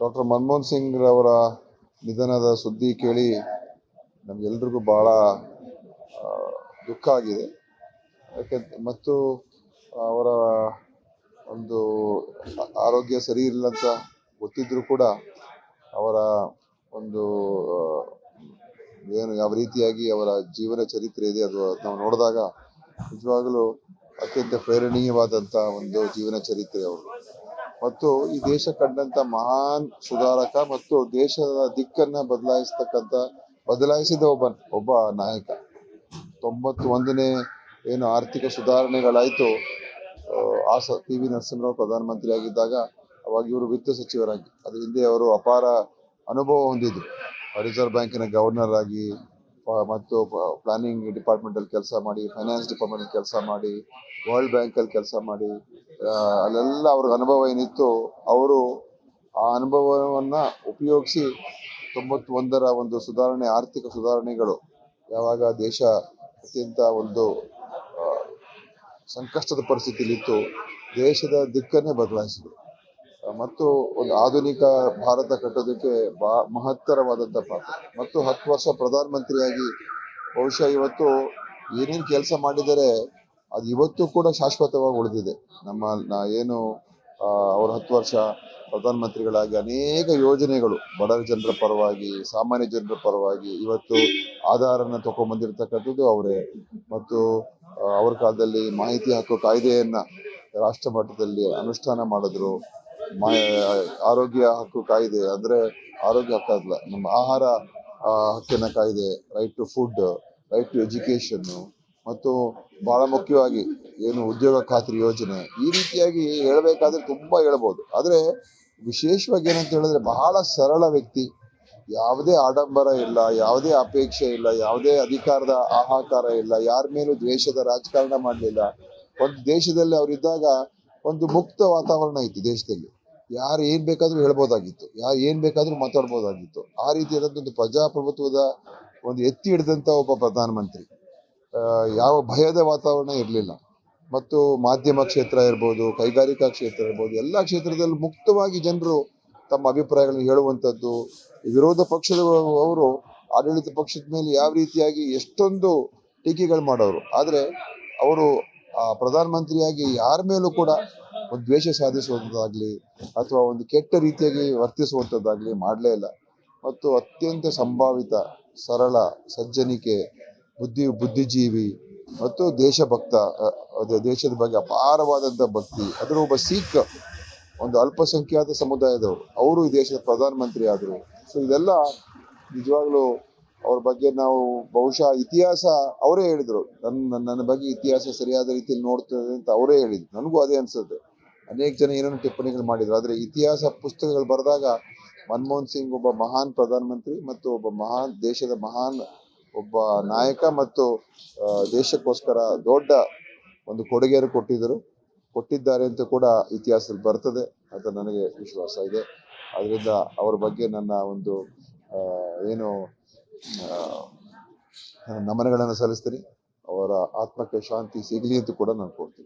Doctor Manmohan Singh ಅವರ ನಿಧನದ ಸುದ್ದಿ ಕೇಳಿ ನಮಗೆಲ್ರಿಗೂ ಭಾಳ ದುಃಖ ಆಗಿದೆ. ಯಾಕೆ ಮತ್ತು ಅವರ ಒಂದು ಆರೋಗ್ಯ ಸರಿ ಇಲ್ಲ ಅಂತ ಗೊತ್ತಿದ್ರೂ ಕೂಡ ಅವರ ಒಂದು ಏನು ಯಾವ ರೀತಿಯಾಗಿ ಅವರ ಜೀವನ ಚರಿತ್ರೆ ಇದೆ ಅದು ನಾವು ನೋಡಿದಾಗ ನಿಜವಾಗಲೂ ಅತ್ಯಂತ ಪ್ರೇರಣೀಯವಾದಂಥ ಒಂದು ಜೀವನ ಚರಿತ್ರೆ ಅವರು. ಮತ್ತು ಈ ದೇಶ ಕಂಡಂತ ಮಹಾನ್ ಸುಧಾರಕ ಮತ್ತು ದೇಶದ ದಿಕ್ಕನ್ನ ಬದಲಾಯಿಸ್ತಕ್ಕಂಥ ಬದಲಾಯಿಸಿದ ಒಬ್ಬ ಒಬ್ಬ ನಾಯಕ. ತೊಂಬತ್ತು ಒಂದನೇ ಏನು ಆರ್ಥಿಕ ಸುಧಾರಣೆಗಳಾಯಿತು, ಆ ಸ ಪಿ ವಿ ನರಸಿಂಹರಾವ್ ಪ್ರಧಾನಮಂತ್ರಿ ಆಗಿದ್ದಾಗ ಅವಾಗ ಇವರು ವಿತ್ತ ಸಚಿವರಾಗಿ ಅದ್ರ ಹಿಂದೆ ಅವರು ಅಪಾರ ಅನುಭವ ಹೊಂದಿದ್ರು. ರಿಸರ್ವ್ ಬ್ಯಾಂಕಿನ ಗವರ್ನರ್ ಆಗಿ ಮತ್ತು ಪ್ಲಾನಿಂಗ್ ಡಿಪಾರ್ಟ್ಮೆಂಟ್ ಅಲ್ಲಿ ಕೆಲಸ ಮಾಡಿ ಫೈನಾನ್ಸ್ ಡಿಪಾರ್ಟ್ಮೆಂಟ್ ಅಲ್ಲಿ ಕೆಲಸ ಮಾಡಿ ವರ್ಲ್ಡ್ ಬ್ಯಾಂಕಲ್ಲಿ ಕೆಲಸ ಮಾಡಿ ಅಲ್ಲೆಲ್ಲ ಅವ್ರಿಗೆ ಅನುಭವ ಏನಿತ್ತು ಅವರು ಆ ಅನುಭವವನ್ನ ಉಪಯೋಗಿಸಿ ತೊಂಬತ್ತೊಂದರ ಒಂದು ಸುಧಾರಣೆ, ಆರ್ಥಿಕ ಸುಧಾರಣೆಗಳು ಯಾವಾಗ ದೇಶ ಅತ್ಯಂತ ಒಂದು ಸಂಕಷ್ಟದ ಪರಿಸ್ಥಿತಿಯಲ್ಲಿತ್ತು ದೇಶದ ದಿಕ್ಕನ್ನೇ ಬದಲಾಯಿಸಿದರು. ಮತ್ತು ಒಂದು ಆಧುನಿಕ ಭಾರತ ಕಟ್ಟೋದಕ್ಕೆ ಬಾ ಮಹತ್ತರವಾದಂಥ ಪಾತ್ರ. ಮತ್ತು ಹತ್ತು ವರ್ಷ ಪ್ರಧಾನಮಂತ್ರಿಯಾಗಿ ಬಹುಶಃ ಇವತ್ತು ಏನೇನು ಕೆಲಸ ಮಾಡಿದರೆ ಅದು ಇವತ್ತು ಕೂಡ ಶಾಶ್ವತವಾಗಿ ಉಳಿದಿದೆ. ನಮ್ಮ ಏನು ಅವರು ಹತ್ತು ವರ್ಷ ಪ್ರಧಾನಮಂತ್ರಿಗಳಾಗಿ ಅನೇಕ ಯೋಜನೆಗಳು, ಬಡ ಜನರ ಪರವಾಗಿ, ಸಾಮಾನ್ಯ ಜನರ ಪರವಾಗಿ ಇವತ್ತು ಆಧಾರನ ತಗೊಂಬಂದಿರ್ತಕ್ಕಂಥದ್ದು ಅವರೇ. ಮತ್ತು ಅವ್ರ ಕಾಲದಲ್ಲಿ ಮಾಹಿತಿ ಹಕ್ಕು ಕಾಯ್ದೆಯನ್ನ ರಾಷ್ಟ್ರ ಮಟ್ಟದಲ್ಲಿ ಅನುಷ್ಠಾನ ಮಾಡಿದ್ರು. ಆರೋಗ್ಯ ಹಕ್ಕು ಕಾಯ್ದೆ ಅಂದ್ರೆ ಆರೋಗ್ಯ ಹಕ್ಕಲ್ಲ ನಮ್ಮ ಆಹಾರ ಹಕ್ಕಿನ ಕಾಯ್ದೆ right to food right to education ಮತ್ತು ಬಹಳ ಮುಖ್ಯವಾಗಿ ಏನು ಉದ್ಯೋಗ ಖಾತ್ರಿ ಯೋಜನೆ ಈ ರೀತಿಯಾಗಿ ಹೇಳಬೇಕಾದ್ರೆ ತುಂಬಾ ಹೇಳ್ಬೋದು. ಆದರೆ ವಿಶೇಷವಾಗಿ ಏನಂತ ಹೇಳಿದ್ರೆ ಬಹಳ ಸರಳ ವ್ಯಕ್ತಿ, ಯಾವುದೇ ಆಡಂಬರ ಇಲ್ಲ, ಯಾವುದೇ ಅಪೇಕ್ಷೆ ಇಲ್ಲ, ಯಾವುದೇ ಅಧಿಕಾರದ ಆಹಾಕಾರ ಇಲ್ಲ, ಯಾರ ಮೇಲೂ ದ್ವೇಷದ ರಾಜಕಾರಣ ಮಾಡಲಿಲ್ಲ. ಒಂದು ದೇಶದಲ್ಲಿ ಅವರಿದ್ದಾಗ ಒಂದು ಮುಕ್ತ ವಾತಾವರಣ ಇತ್ತು ದೇಶದಲ್ಲಿ. ಯಾರು ಏನ್ ಬೇಕಾದರೂ ಹೇಳ್ಬೋದಾಗಿತ್ತು. ಯಾರು ಏನ್ ಬೇಕಾದರೂ ಮಾತಾಡ್ಬೋದಾಗಿತ್ತು. ಆ ರೀತಿಯಾದಂಥ ಒಂದು ಪ್ರಜಾಪ್ರಭುತ್ವದ ಒಂದು ಎತ್ತಿ ಹಿಡಿದಂಥ ಒಬ್ಬ ಪ್ರಧಾನಮಂತ್ರಿ. ಯಾವ ಭಯದ ವಾತಾವರಣ ಇರಲಿಲ್ಲ. ಮತ್ತು ಮಾಧ್ಯಮ ಕ್ಷೇತ್ರ ಇರ್ಬೋದು, ಕೈಗಾರಿಕಾ ಕ್ಷೇತ್ರ ಇರ್ಬೋದು, ಎಲ್ಲ ಕ್ಷೇತ್ರದಲ್ಲಿ ಮುಕ್ತವಾಗಿ ಜನರು ತಮ್ಮ ಅಭಿಪ್ರಾಯಗಳನ್ನು ಹೇಳುವಂಥದ್ದು, ವಿರೋಧ ಪಕ್ಷದ ಅವರು ಆಡಳಿತ ಪಕ್ಷದ ಮೇಲೆ ಯಾವ ರೀತಿಯಾಗಿ ಎಷ್ಟೊಂದು ಟೀಕೆಗಳು ಮಾಡೋರು. ಆದರೆ, ಅವರು ಪ್ರಧಾನಮಂತ್ರಿಯಾಗಿ ಯಾರ ಮೇಲೂ ಕೂಡ ಒಂದು ದ್ವೇಷ ಸಾಧಿಸುವಂಥದ್ದಾಗಲಿ ಅಥವಾ ಒಂದು ಕೆಟ್ಟ ರೀತಿಯಾಗಿ ವರ್ತಿಸುವಂಥದ್ದಾಗಲಿ ಮಾಡಲೇ ಇಲ್ಲ. ಮತ್ತು ಅತ್ಯಂತ ಸಂಭಾವಿತ, ಸರಳ, ಸಜ್ಜನಿಕೆ, ಬುದ್ಧಿ, ಬುದ್ಧಿಜೀವಿ ಮತ್ತು ದೇಶಭಕ್ತ ದೇಶದ ಬಗ್ಗೆ ಅಪಾರವಾದಂಥ ಭಕ್ತಿ, ಅದರ ಒಬ್ಬ ಸಿಖ್, ಒಂದು ಅಲ್ಪಸಂಖ್ಯಾತ ಸಮುದಾಯದವರು, ಅವರು ಈ ದೇಶದ ಪ್ರಧಾನಮಂತ್ರಿ ಆದರು ಸೊ ಇದೆಲ್ಲ ನಿಜವಾಗ್ಲೂ ಅವ್ರ ಬಗ್ಗೆ ನಾವು ಬಹುಶಃ ಇತಿಹಾಸ ಅವರೇ ಹೇಳಿದರು. ನನ್ನ ನನ್ನ ಬಗ್ಗೆ ಇತಿಹಾಸ ಸರಿಯಾದ ರೀತಿಯಲ್ಲಿ ನೋಡ್ತದೆ ಅಂತ ಅವರೇ ಹೇಳಿದ್ರು. ನನಗೂ ಅದೇ ಅನ್ಸುತ್ತೆ. ಅನೇಕ ಜನ ಏನೇನು ಟಿಪ್ಪಣಿಗಳು ಮಾಡಿದ್ರು. ಆದರೆ ಇತಿಹಾಸ ಪುಸ್ತಕಗಳು ಬರೆದಾಗ ಮನಮೋಹನ್ ಸಿಂಗ್ ಒಬ್ಬ ಮಹಾನ್ ಪ್ರಧಾನಮಂತ್ರಿ ಮತ್ತು ಒಬ್ಬ ಮಹಾನ್ ದೇಶದ ಮಹಾನ್ ಒಬ್ಬ ನಾಯಕ ಮತ್ತು ದೇಶಕ್ಕೋಸ್ಕರ ದೊಡ್ಡ ಒಂದು ಕೊಡುಗೆಯನ್ನು ಕೊಟ್ಟಿದ್ದರು. ಕೊಟ್ಟಿದ್ದಾರೆ ಅಂತ ಕೂಡ ಇತಿಹಾಸದಲ್ಲಿ ಬರ್ತದೆ ಅಂತ ನನಗೆ ವಿಶ್ವಾಸ ಇದೆ. ಅದರಿಂದ ಅವರ ಬಗ್ಗೆ ನನ್ನ ಒಂದು ಏನು ನಮನಗಳನ್ನು ಸಲ್ಲಿಸ್ತೀನಿ. ಅವರ ಆತ್ಮಕ್ಕೆ ಶಾಂತಿ ಸಿಗಲಿ ಅಂತ ಕೂಡ ನಾನು ಕೊಡ್ತೀನಿ